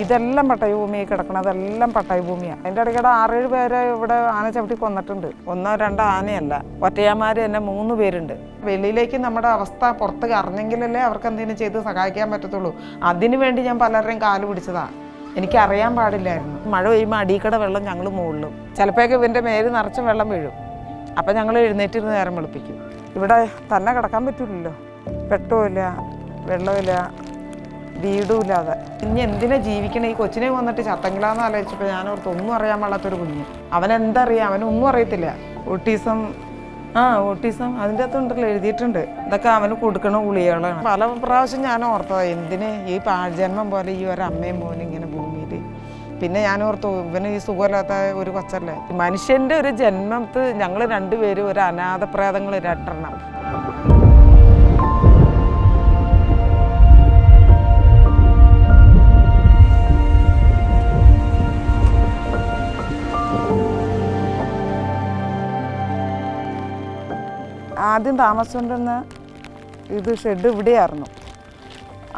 ഇതെല്ലാം പട്ടായ ഭൂമിയായി കിടക്കണം അതെല്ലാം പട്ടായ ഭൂമിയാണ് അതിന്റെ ഇടയ്ക്കിടെ ആറേഴ് പേരെ ഇവിടെ ആന ചവിട്ടി കൊന്നിട്ടുണ്ട്. ഒന്നോ രണ്ടോ ആനയല്ല. ഒറ്റയാമാർ തന്നെ മൂന്ന് പേരുണ്ട്. വെളിയിലേക്ക് നമ്മുടെ അവസ്ഥ പുറത്ത് അറിഞ്ഞെങ്കിലല്ലേ അവർക്ക് എന്തെങ്കിലും ചെയ്ത് സഹായിക്കാൻ പറ്റത്തുള്ളൂ. അതിനു വേണ്ടി ഞാൻ പലരുടെയും കാൽ പിടിച്ചതാണ് എനിക്കറിയാൻ പാടില്ലായിരുന്നു. മഴ പെയ്യുമ്പോൾ അടീക്കട വെള്ളം ഞങ്ങൾ മുകളിലും ചിലപ്പോഴൊക്കെ ഇവന്റെ മേൽ നിറച്ചും വെള്ളം വീഴും. അപ്പം ഞങ്ങൾ എഴുന്നേറ്റിരുന്ന് നേരം വെളുപ്പിക്കും. ഇവിടെ തന്നെ കിടക്കാൻ പറ്റില്ലല്ലോ വെട്ടവുമില്ല വെള്ളമില്ല. വീടുമില്ലാതെ. ഇനി എന്തിനാ ജീവിക്കണേ? ഈ കൊച്ചിനെ വന്നിട്ട് ചത്തങ്കിലാന്ന് ആലോചിച്ചപ്പോൾ ഞാൻ ഓർത്ത് ഒന്നും അറിയാൻ പാടാത്തൊരു കുഞ്ഞ്. അവൻ എന്തറിയാം അവനൊന്നും അറിയത്തില്ല. ഓട്ടീസം ആ ഓട്ടീസം അതിന്റെ അകത്തുണ്ടല്ലോ എഴുതിയിട്ടുണ്ട്. ഇതൊക്കെ അവന് കൊടുക്കണ ഗുളികകളാണ്. പല പ്രാവശ്യം ഞാൻ ഓർത്തതാ എന്തിന് ഈ പാഴ്ജന്മം പോലെ ഈ ഒരു അമ്മയും മോനും ഇങ്ങനെ ഭൂമിയിൽ പിന്നെ ഞാൻ ഓർത്തു ഇവന് ഈ സുഖമില്ലാത്ത ഒരു കൊച്ചല്ലേ. മനുഷ്യന്റെ ഒരു ജന്മത്ത് ഞങ്ങൾ രണ്ടുപേരും ഒരു അനാഥപ്രേതങ്ങൾ രണ്ടെണ്ണം. ആദ്യം താമസിച്ചുകൊണ്ടിരുന്ന ഇത് ഷെഡ് ഇവിടെയായിരുന്നു.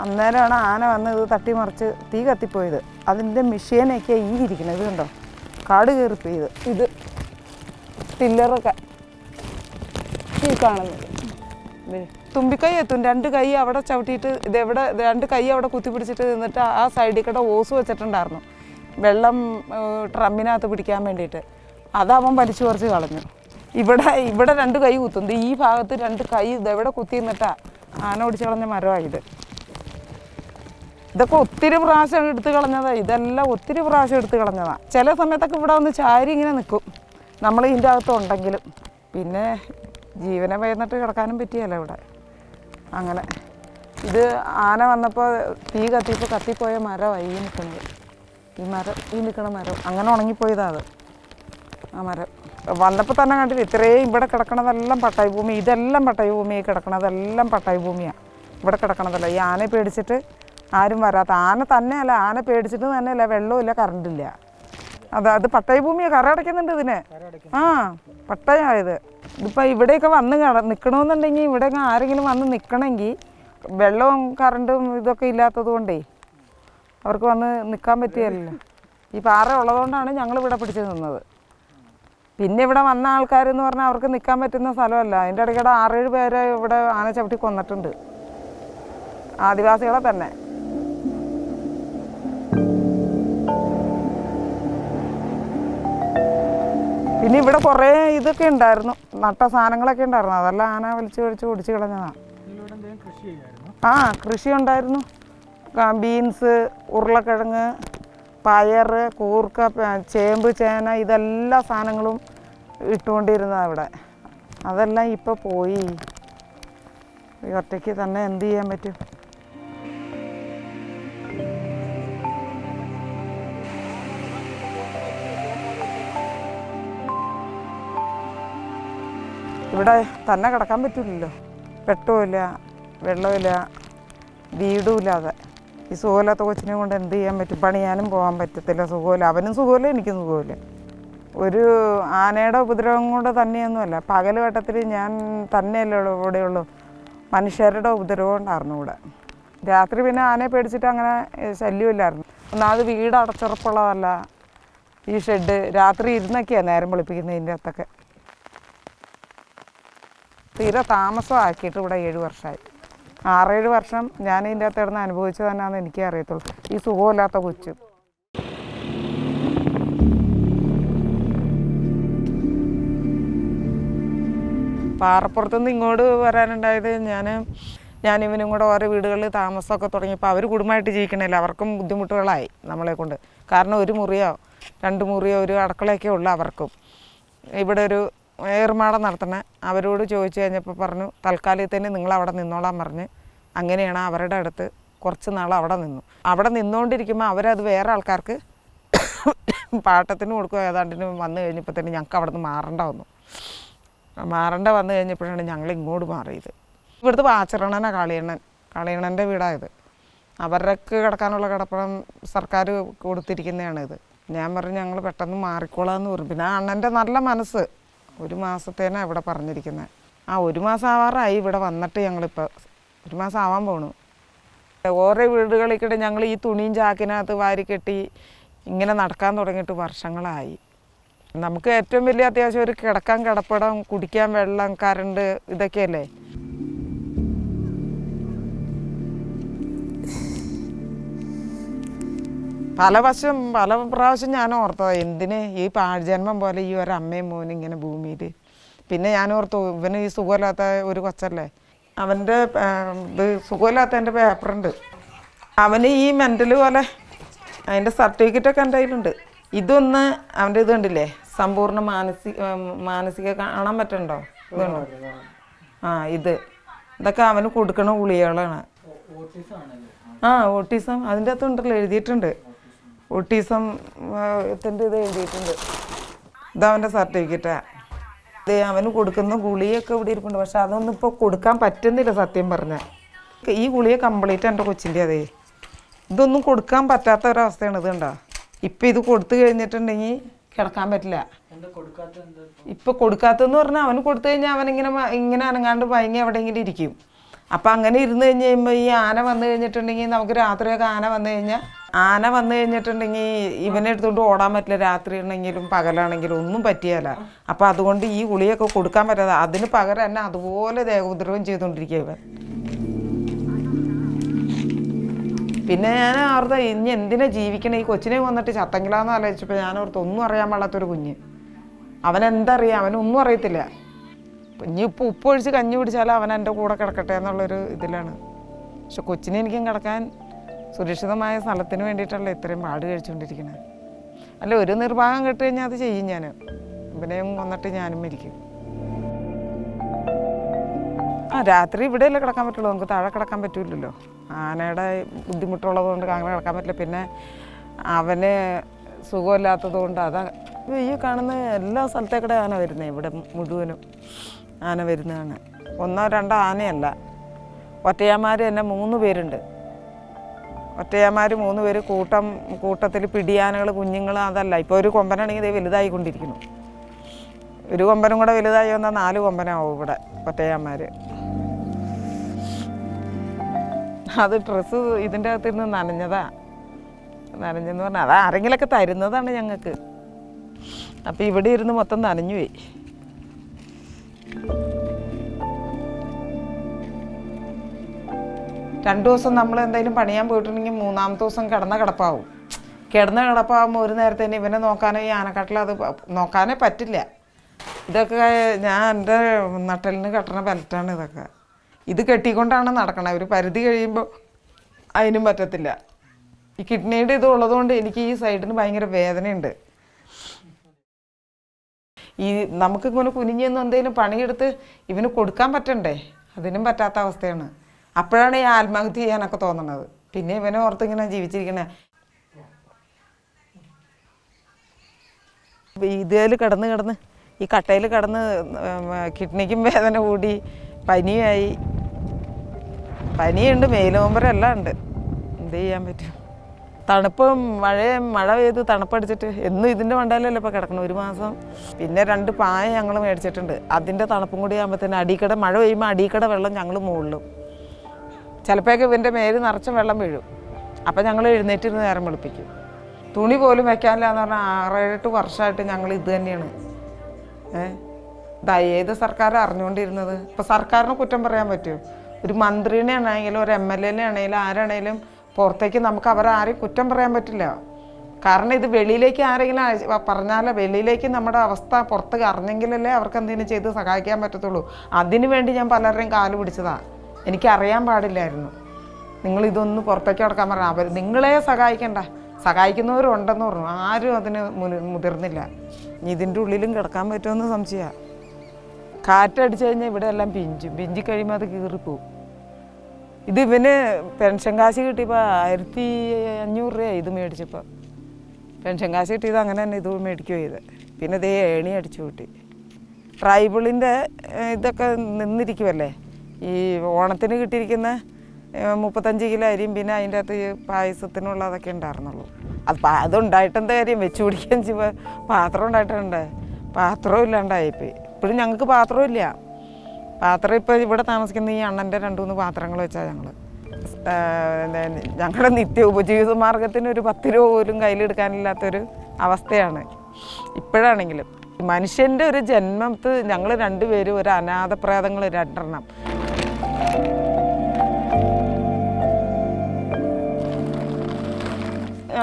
അന്നേരമാണ് ആന വന്ന് ഇത് തട്ടിമറിച്ച് തീ കത്തിപ്പോയത്. അതിന്റെ മെഷീനൊക്കെ ഈ ഇരിക്കുന്നത് ഇത് കണ്ടോ? കാട് കയറിപ്പോയത്. ഇത് ടില്ലറൊക്കെ ഈ കാണുന്നത്. തുമ്പിക്കൈ എത്തും. രണ്ട് കൈ അവിടെ ചവിട്ടിയിട്ട് ഇത് എവിടെ രണ്ട് കൈ അവിടെ കുത്തിപ്പിടിച്ചിട്ട് നിന്നിട്ട് ആ സൈഡിൽ കൂടെ ഓസ് വെച്ചിട്ടുണ്ടായിരുന്നു. വെള്ളം ട്രമ്പിനകത്ത് പിടിക്കാൻ വേണ്ടിയിട്ട്. അതവൻ വലിച്ചു കുറച്ച് കളഞ്ഞു. ഇവിടെ ഇവിടെ രണ്ട് കൈ കുത്തുന്നത് ഈ ഭാഗത്ത് രണ്ട് കൈ ഇതെവിടെ കുത്തി നിന്നിട്ടാ ആന ഓടിച്ചു കളഞ്ഞ മരമാണ് ഇത്. ഇതൊക്കെ ഒത്തിരി പ്രാവശ്യം എടുത്ത് കളഞ്ഞതാ. ഇതെല്ലാം ഒത്തിരി പ്രാവശ്യം എടുത്ത് കളഞ്ഞതാ. ചില സമയത്തൊക്കെ ഇവിടെ വന്ന് ചാരി ഇങ്ങനെ നിൽക്കും. നമ്മൾ ഇതിന്റെ അകത്ത് ഉണ്ടെങ്കിലും. പിന്നെ ജീവനെ വയന്നിട്ട് കിടക്കാനും പറ്റിയല്ല ഇവിടെ. അങ്ങനെ. ഇത് ആന വന്നപ്പോൾ തീ കത്തിയപ്പോൾ കത്തിപ്പോയ മരമായി ഈ നിൽക്കുന്നത് ഈ മരം ഈ നിൽക്കുന്ന മരം. അങ്ങനെ ഉണങ്ങിപ്പോയതാണ് അത്. ആ വന്നപ്പോൾ തന്നെ കണ്ടില്ല ഇത്രയും ഇവിടെ കിടക്കണതെല്ലാം പട്ടായി ഭൂമി ഇതെല്ലാം പട്ടായി ഭൂമി കിടക്കണതെല്ലാം പട്ടായി ഭൂമിയാണ് ഇവിടെ കിടക്കണതല്ല. ഈ ആനയെ പേടിച്ചിട്ട് ആരും വരാത്ത ആന തന്നെയല്ല ആന പേടിച്ചിട്ട് തന്നെയല്ല വെള്ളമില്ല കറണ്ടില്ല അത് അത് പട്ടായി ഭൂമിയെ കറ അടയ്ക്കുന്നുണ്ട് ഇതിന്. ആ പട്ടയമായത് ഇതിപ്പോൾ ഇവിടെയൊക്കെ വന്ന് കട നിൽക്കണമെന്നുണ്ടെങ്കിൽ ഇവിടെയൊക്കെ ആരെങ്കിലും വന്ന് നിൽക്കണമെങ്കിൽ വെള്ളവും കറണ്ടും ഇതൊക്കെ ഇല്ലാത്തത് കൊണ്ടേ അവർക്ക് വന്ന് നിൽക്കാൻ പറ്റിയല്ലോ ഈ പാറ ഉള്ളതുകൊണ്ടാണ് ഞങ്ങൾ ഇവിടെ പിടിച്ച് നിന്നത്. പിന്നെ ഇവിടെ വന്ന ആൾക്കാർ എന്ന് പറഞ്ഞാൽ അവർക്ക് നിൽക്കാൻ പറ്റുന്ന സ്ഥലമല്ല. അതിന്റെ ഇടയ്ക്കിടെ ആറേഴ് പേരെ ഇവിടെ ആന ചവിട്ടി കൊന്നിട്ടുണ്ട്. ആദിവാസികളെ തന്നെ. പിന്നെ ഇവിടെ കുറേ ഇതൊക്കെ ഉണ്ടായിരുന്നു. നട്ട സാധനങ്ങളൊക്കെ ഉണ്ടായിരുന്നു. അതെല്ലാം ആന വലിച്ചു വലിച്ച് ഒടിച്ച് കളഞ്ഞതാണ് ആ കൃഷി ഉണ്ടായിരുന്നു ബീൻസ് ഉരുളക്കിഴങ്ങ് പയർ കൂർക്ക ചേമ്പ് ചേന ഇതെല്ലാ സാധനങ്ങളും ഇട്ടുകൊണ്ടിരുന്നത് അവിടെ അതെല്ലാം ഇപ്പോൾ പോയി. ഒറ്റയ്ക്ക് തന്നെ എന്ത് ചെയ്യാൻ പറ്റും? ഇവിടെ തന്നെ കിടക്കാൻ പറ്റില്ലല്ലോ. വെട്ടവുമില്ല വെള്ളമില്ല വീടുമില്ലാതെ. ഈ സുഖമില്ലാത്ത കൊച്ചിനെ കൊണ്ട് എന്ത് ചെയ്യാൻ പറ്റും? പണിയാനും പോകാൻ പറ്റത്തില്ല. സുഖമില്ല. അവനും സുഖമില്ല എനിക്കും സുഖമില്ല. ഒരു ആനയുടെ ഉപദ്രവം കൊണ്ട് തന്നെയൊന്നുമല്ല. പകൽ വട്ടത്തിൽ ഞാൻ തന്നെയല്ലേ ഇവിടെയുള്ളൂ. മനുഷ്യരുടെ ഉപദ്രവം ഉണ്ടായിരുന്നു ഇവിടെ. രാത്രി പിന്നെ ആനയെ പേടിച്ചിട്ട് അങ്ങനെ ശല്യമില്ലായിരുന്നു. ഒന്നാമത് വീട് അടച്ചുറപ്പുള്ളതല്ല. ഈ ഷെഡ് രാത്രി ഇരുന്നൊക്കെയാണ് നേരം വെളുപ്പിക്കുന്നതിന്റെ അകത്തൊക്കെ. തീരെ താമസമാക്കിയിട്ട് ഇവിടെ ഏഴ് വർഷമായി. ആറേഴ് വർഷം ഞാൻ ഇതിന്റെ അകത്ത് കിടന്ന് അനുഭവിച്ചത് തന്നെയാണെന്ന് എനിക്കേ അറിയത്തുള്ളൂ. ഈ സുഖമില്ലാത്ത കൊച്ചു. പാറപ്പുറത്തുനിന്ന് ഇങ്ങോട്ട് വരാനുണ്ടായത് ഞാൻ ഞാൻ ഇവനും കൂടെ ഓരോ വീടുകളിൽ താമസമൊക്കെ തുടങ്ങിയപ്പോൾ അവർ കുടുംബമായിട്ട് ജീവിക്കണമല്ലോ അവർക്കും ബുദ്ധിമുട്ടുകളായി നമ്മളെ കൊണ്ട്. കാരണം ഒരു മുറിയോ രണ്ട് മുറിയോ ഒരു അടുക്കളയൊക്കെ ഉള്ളു അവർക്കും. ഇവിടെ ഒരു ഏറുമാടം നടത്തണ അവരോട് ചോദിച്ചു കഴിഞ്ഞപ്പോൾ പറഞ്ഞു തൽക്കാലത്തിന് നിങ്ങൾ അവിടെ നിന്നോളാൻ പറഞ്ഞ്. അങ്ങനെയാണ് അവരുടെ അടുത്ത് കുറച്ച് നാൾ അവിടെ നിന്നു. അവിടെ നിന്നുകൊണ്ടിരിക്കുമ്പോൾ അവരത് വേറെ ആൾക്കാർക്ക് പാട്ടത്തിന് കൊടുക്കുക ഏതാണ്ടിന് വന്നു കഴിഞ്ഞപ്പോൾ തന്നെ ഞങ്ങൾക്ക് അവിടെ നിന്ന് മാറേണ്ട വന്നു. മാറേണ്ട വന്നു കഴിഞ്ഞപ്പോഴാണ് ഞങ്ങൾ ഇങ്ങോട്ട് മാറിയത്. ഇവിടുത്തെ ആചരണനാണ് കാളിയണ്ണൻ. കാളിയണ്ണന്റെ വീടായത്. അവർക്ക് കിടക്കാനുള്ള കിടപ്പണം സർക്കാർ കൊടുത്തിരിക്കുന്നതാണ് ഇത് ഞാൻ പറഞ്ഞു ഞങ്ങൾ പെട്ടെന്ന് മാറിക്കോളാം എന്ന് പറഞ്ഞു. പിന്നെ അണ്ണന്റെ നല്ല മനസ്സ്. ഒരു മാസത്തേനാണ് ഇവിടെ പറഞ്ഞിരിക്കുന്നത് ആ ഒരു മാസം ആവാറായി ഇവിടെ വന്നിട്ട് ഞങ്ങളിപ്പോൾ ഒരു മാസം ആവാൻ പോണു. ഓരോ വീടുകളിക്കിടെ കൂടെ ഞങ്ങൾ ഈ തുണിയും ചാക്കിനകത്ത് വാരി കെട്ടി ഇങ്ങനെ നടക്കാൻ തുടങ്ങിയിട്ട് വർഷങ്ങളായി. നമുക്ക് ഏറ്റവും വലിയ അത്യാവശ്യം ഒരു കിടക്കാൻ കിടപ്പടം കുടിക്കാൻ വെള്ളം കറണ്ട് ഇതൊക്കെയല്ലേ? പല വശം പല പ്രാവശ്യം ഞാൻ ഓർത്തോ എന്തിന് ഈ പാഴ്ജന്മം പോലെ ഈ ഒരു അമ്മയും മോനും ഇങ്ങനെ ഭൂമിയിൽ പിന്നെ ഞാൻ ഓർത്തു ഇവന് ഈ സുഖമില്ലാത്ത ഒരു കൊച്ചല്ലേ? അവന്റെ ഇത് സുഖമില്ലാത്തതിന്റെ പേപ്പറുണ്ട്. അവന് ഈ മെന്റൽ പോലെ അതിന്റെ സർട്ടിഫിക്കറ്റൊക്കെ എന്റെ കയ്യിലുണ്ട്. ഇതൊന്ന് അവന്റെ ഇത് കണ്ടില്ലേ? സമ്പൂർണ മാനസിക മാനസിക കാണാൻ പറ്റണ്ടോ? ഇതുണ്ടോ? ആ ഇത്. ഇതൊക്കെ അവന് കൊടുക്കണ ഗുളികകളാണ്. ആ ഓട്ടിസം. അതിന്റെ അകത്തുണ്ടല്ലോ എഴുതിയിട്ടുണ്ട്. ഓട്ടിസം ത്തിന്റെ ഇത് എഴുതിയിട്ടുണ്ട്? ഇതവന്റെ സർട്ടിഫിക്കറ്റാ. ഇത് അവന് കൊടുക്കുന്ന ഗുളിയൊക്കെ ഇവിടെ ഇരിപ്പുണ്ട്. പക്ഷെ അതൊന്നും ഇപ്പോൾ കൊടുക്കാൻ പറ്റുന്നില്ല സത്യം പറഞ്ഞാൽ ഈ ഗുളിക കംപ്ലീറ്റ് എന്റെ കൊച്ചിന്റെ അതേ. ഇതൊന്നും കൊടുക്കാൻ പറ്റാത്ത ഒരവസ്ഥയാണ് ഇത് കണ്ടോ. ഇപ്പം ഇത് കൊടുത്തു കഴിഞ്ഞിട്ടുണ്ടെങ്കിൽ കിടക്കാൻ പറ്റില്ല. ഇപ്പൊ? കൊടുക്കാത്തെന്ന് പറഞ്ഞാൽ അവന് കൊടുത്തു കഴിഞ്ഞാൽ അവനിങ്ങനെ ഇങ്ങനെ അനങ്ങാണ്ട് ഭയങ്കര എവിടെയെങ്കിലും ഇരിക്കും. അപ്പം അങ്ങനെ ഇരുന്ന് കഴിഞ്ഞ് കഴിയുമ്പോൾ ഈ ആന വന്നു കഴിഞ്ഞിട്ടുണ്ടെങ്കിൽ നമുക്ക് രാത്രിയൊക്കെ ആന വന്നു കഴിഞ്ഞാൽ ആന വന്നു കഴിഞ്ഞിട്ടുണ്ടെങ്കിൽ ഇവനെ എടുത്തുകൊണ്ട് ഓടാൻ പറ്റില്ല. രാത്രി ആണെങ്കിലും പകലാണെങ്കിലും ഒന്നും പറ്റിയല്ല അപ്പം അതുകൊണ്ട് ഈ ഗുളിയൊക്കെ കൊടുക്കാൻ പറ്റാതെ അതിന് പകരം എന്നെ അതുപോലെ ദേഹോദ്രവം ചെയ്തുകൊണ്ടിരിക്കുക ഇവൻ. പിന്നെ ഞാൻ ഓർത്ത ഇനി എന്തിനാ ജീവിക്കണേ? ഈ കൊച്ചിനെ വന്നിട്ട് ചത്തങ്കിലാന്ന് ആലോചിച്ചപ്പോൾ ഞാൻ ഓർത്ത് ഒന്നും അറിയാൻ പാടാത്തൊരു കുഞ്ഞ്. അവൻ എന്തറിയാം അവനൊന്നും അറിയത്തില്ല. ഇനി ഇപ്പോൾ ഉപ്പ് ഒഴിച്ച് കഞ്ഞി പിടിച്ചാൽ അവൻ എന്റെ കൂടെ കിടക്കട്ടെ എന്നുള്ളൊരു ഇതിലാണ്. പക്ഷെ കൊച്ചിനെ എനിക്കും കിടക്കാൻ സുരക്ഷിതമായ സ്ഥലത്തിന് വേണ്ടിയിട്ടല്ല ഇത്രയും പാട് കഴിച്ചുകൊണ്ടിരിക്കുന്നത്? അല്ല ഒരു നിർഭാഗം കെട്ട് കഴിഞ്ഞാൽ അത് ചെയ്യും ഞാൻ ഇവനെയും വന്നിട്ട് ഞാനും മരിക്കും. ആ രാത്രി ഇവിടെയല്ലേ കിടക്കാൻ പറ്റുള്ളൂ. നമുക്ക് താഴെ കിടക്കാൻ പറ്റില്ലല്ലോ ആനയുടെ ബുദ്ധിമുട്ടുള്ളത് കൊണ്ട് അങ്ങനെ കിടക്കാൻ പറ്റില്ല. പിന്നെ അവന് സുഖമില്ലാത്തത് കൊണ്ട് അതാ ഈ കാണുന്ന എല്ലാ സ്ഥലത്തേക്കൂടെ ആന വരുന്നത് ഇവിടെ മുഴുവനും ആന വരുന്നതാണ്. ഒന്നോ രണ്ടോ ആനയല്ല. ഒറ്റയാന്മാർ തന്നെ മൂന്ന് പേരുണ്ട്. ഒറ്റയാന്മാർ മൂന്ന് പേര് കൂട്ടം കൂട്ടത്തിൽ പിടിയാനകൾ കുഞ്ഞുങ്ങൾ അതല്ല. ഇപ്പോൾ ഒരു കൊമ്പനാണെങ്കിൽ ഇത് വലുതായിക്കൊണ്ടിരിക്കുന്നു. ഒരു കൊമ്പനും കൂടെ വലുതായി വന്നാൽ നാല് കൊമ്പനാവും ഇവിടെ ഒറ്റയമാർ അത് ഡ്രസ്സ് ഇതിന്റെ അകത്തിരുന്ന് നനഞ്ഞതാ. നനഞ്ഞെന്ന് പറഞ്ഞാൽ അത് ആരെങ്കിലൊക്കെ തരുന്നതാണ് ഞങ്ങൾക്ക് അപ്പോൾ ഇവിടെ ഇരുന്ന് മൊത്തം നനഞ്ഞു പോയി രണ്ടു ദിവസം നമ്മൾ എന്തെങ്കിലും പണിയാൻ പോയിട്ടുണ്ടെങ്കിൽ മൂന്നാമത്തെ ദിവസം കിടന്ന കിടപ്പാവും. കിടന്ന കിടപ്പാകുമ്പോൾ ഒരു തന്നെ ഇവനെ നോക്കാനോ ഈ ആനക്കാട്ടിൽ അത് നോക്കാനേ പറ്റില്ല. ഇതൊക്കെ ഞാൻ എന്റെ നട്ടലിന് കെട്ടണ ബെൽറ്റാണ് ഇതൊക്കെ. ഇത് കെട്ടിക്കൊണ്ടാണ് നടക്കണത് ഒരു പരിധി കഴിയുമ്പോൾ അതിനും പറ്റത്തില്ല. ഈ കിഡ്നിയുടെ ഇത് ഉള്ളതുകൊണ്ട് എനിക്ക് ഈ സൈഡിന് ഭയങ്കര വേദനയുണ്ട്. ഈ നമുക്ക് ഇങ്ങനെ കുനിഞ്ഞെന്ന് എന്തെങ്കിലും പണിയെടുത്ത് ഇവന് കൊടുക്കാൻ പറ്റണ്ടേ? അതിനും പറ്റാത്ത അവസ്ഥയാണ്. അപ്പോഴാണ് ഈ ആത്മഹത്യ ചെയ്യാനൊക്കെ തോന്നുന്നത്. പിന്നെ ഇവനെ ഓർത്തിങ്ങനെ ജീവിച്ചിരിക്കണേ. ഇതിൽ കിടന്ന് കിടന്ന് ഈ കട്ടയിൽ കിടന്ന് കിഡ്നിക്കും വേദന കൂടി പനിയായി. പനിയുണ്ട് മേലോമ്പരം ഉണ്ട്. എന്ത് ചെയ്യാൻ പറ്റും? തണുപ്പും മഴയും മഴ പെയ്ത് തണുപ്പടിച്ചിട്ട് എന്നും ഇതിന്റെ മണ്ടയിലല്ലേ ഇപ്പോൾ കിടക്കണം? ഒരു മാസം. പിന്നെ രണ്ട് പായ ഞങ്ങൾ മേടിച്ചിട്ടുണ്ട്. അതിന്റെ തണുപ്പും കൂടി ആകുമ്പോഴത്തേന് അടിക്കട മഴ പെയ്യുമ്പോൾ അടിക്കട വെള്ളം ഞങ്ങൾ മുകളിലും. ചിലപ്പോഴൊക്കെ ഇവന്റെ മേൽ നിറച്ച വെള്ളം വീഴും. അപ്പം ഞങ്ങൾ എഴുന്നേറ്റിരുന്ന് നേരം വെളുപ്പിക്കും. തുണി പോലും വെക്കാനില്ല എന്ന് പറഞ്ഞാൽ ആറേഴെട്ട് വർഷമായിട്ട് ഞങ്ങൾ ഇത് തന്നെയാണ്. ഏഹ് ഏത് സർക്കാർ അറിഞ്ഞുകൊണ്ടിരുന്നത്? ഇപ്പോൾ സർക്കാരിനെ കുറ്റം പറയാൻ പറ്റുമോ? ഒരു മന്ത്രിനെ ആണെങ്കിലും ഒരു എം എൽ എനെ ആണെങ്കിലും ആരാണെങ്കിലും പുറത്തേക്ക് നമുക്ക് അവരെ ആരെയും കുറ്റം പറയാൻ പറ്റില്ല. കാരണം ഇത് വെളിയിലേക്ക് ആരെങ്കിലും പറഞ്ഞാലോ വെളിയിലേക്ക് നമ്മുടെ അവസ്ഥ പുറത്ത് അറിഞ്ഞെങ്കിലല്ലേ അവർക്ക് എന്തെങ്കിലും ചെയ്ത് സഹായിക്കാൻ പറ്റത്തുള്ളൂ. അതിനു വേണ്ടി ഞാൻ പലരുടെയും കാൽ പിടിച്ചതാ. എനിക്കറിയാൻ പാടില്ലായിരുന്നു. നിങ്ങൾ ഇതൊന്ന് പുറത്തേക്ക് കിടക്കാൻ പറഞ്ഞു അവർ നിങ്ങളെ സഹായിക്കണ്ട. സഹായിക്കുന്നവരും ഉണ്ടെന്ന് പറഞ്ഞു. ആരും അതിന് മുതിർന്നില്ല. ഇനി ഇതിന്റെ ഉള്ളിലും കിടക്കാൻ പറ്റുമെന്ന് സംശയമാണ് കാറ്റടിച്ചു കഴിഞ്ഞാൽ ഇവിടെ എല്ലാം പിഞ്ചും. പിഞ്ചി കഴിയുമ്പോൾ അത് കീറിപ്പോവും. ഇത് ഇവന് പെൻഷൻ കാശ് കിട്ടിയപ്പോൾ ആയിരത്തി അഞ്ഞൂറ് രൂപ ഇത് മേടിച്ചപ്പോൾ പെൻഷൻ കാശ് കിട്ടിയത് അങ്ങനെ തന്നെ ഇത് മേടിക്കുകയോ ചെയ്ത്. പിന്നെ ഇതേ ഏണി അടിച്ചു കൂട്ടി. ട്രൈബിളിന്റെ ഇതൊക്കെ നിന്നിരിക്കുമല്ലേ ഈ ഓണത്തിന് കിട്ടിയിരിക്കുന്ന മുപ്പത്തഞ്ച് കിലോ അരിയും പിന്നെ അതിന്റെ അകത്ത് ഈ പായസത്തിനുള്ളതൊക്കെ ഉണ്ടായിരുന്നുള്ളൂ. അത് അതുണ്ടായിട്ടെന്താ കാര്യം? വെച്ച് ചെയ്യുക പാത്രം ഉണ്ടായിട്ടുണ്ട്. പാത്രവും ഇല്ലാണ്ടായിപ്പോയി. ഇപ്പോഴും ഞങ്ങൾക്ക് പാത്രവും ഇല്ല. പാത്രം ഇപ്പോൾ ഇവിടെ താമസിക്കുന്ന ഈ അണ്ണന്റെ രണ്ട് മൂന്ന് പാത്രങ്ങൾ വെച്ചാൽ ഞങ്ങൾ ഞങ്ങളുടെ നിത്യ ഉപജീവിത മാർഗത്തിന് ഒരു പത്ത് രൂപ പോലും കയ്യിലെടുക്കാനില്ലാത്തൊരു അവസ്ഥയാണ്. ഇപ്പോഴാണെങ്കിലും മനുഷ്യന്റെ ഒരു ജന്മത്ത് ഞങ്ങൾ രണ്ടുപേരും ഒരു അനാഥപ്രേതങ്ങൾ രണ്ടെണ്ണം.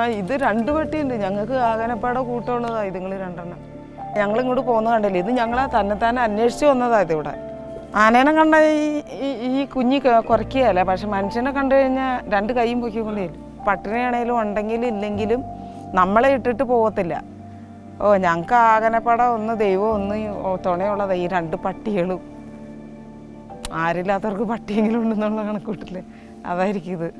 ഇത് രണ്ട് വെട്ടിയുണ്ട് ഞങ്ങൾക്ക് ആകനപ്പാടെ കൂട്ടമുള്ളതാണ് ഇതുങ്ങൾ രണ്ടെണ്ണം. ഞങ്ങൾ ഇങ്ങോട്ട് പോകുന്ന കണ്ടില്ല? ഇത് ഞങ്ങളെ തന്നെ തന്നെ അന്വേഷിച്ച് വന്നതാ ഇതിവിടെ ആനേനെ കണ്ട ഈ ഈ- കുഞ്ഞി കുറയ്ക്കുകയല്ല? പക്ഷെ മനുഷ്യനെ കണ്ടു കഴിഞ്ഞാൽ രണ്ട് കൈയും പൊക്കിക്കൊണ്ടേ പട്ടിണിയാണേലും ഉണ്ടെങ്കിലും ഇല്ലെങ്കിലും നമ്മളെ ഇട്ടിട്ട് പോകത്തില്ല ഓ ഞങ്ങൾക്ക് ആകനപ്പാട ഒന്ന് ദൈവം ഒന്ന് തുണയുള്ളതാ ഈ രണ്ട് പട്ടികളും. ആരില്ലാത്തവർക്ക് പട്ടിയെങ്കിലും ഉണ്ടെന്നുള്ള കണക്കൂട്ടില്ലേ അതായിരിക്കും ഇത്.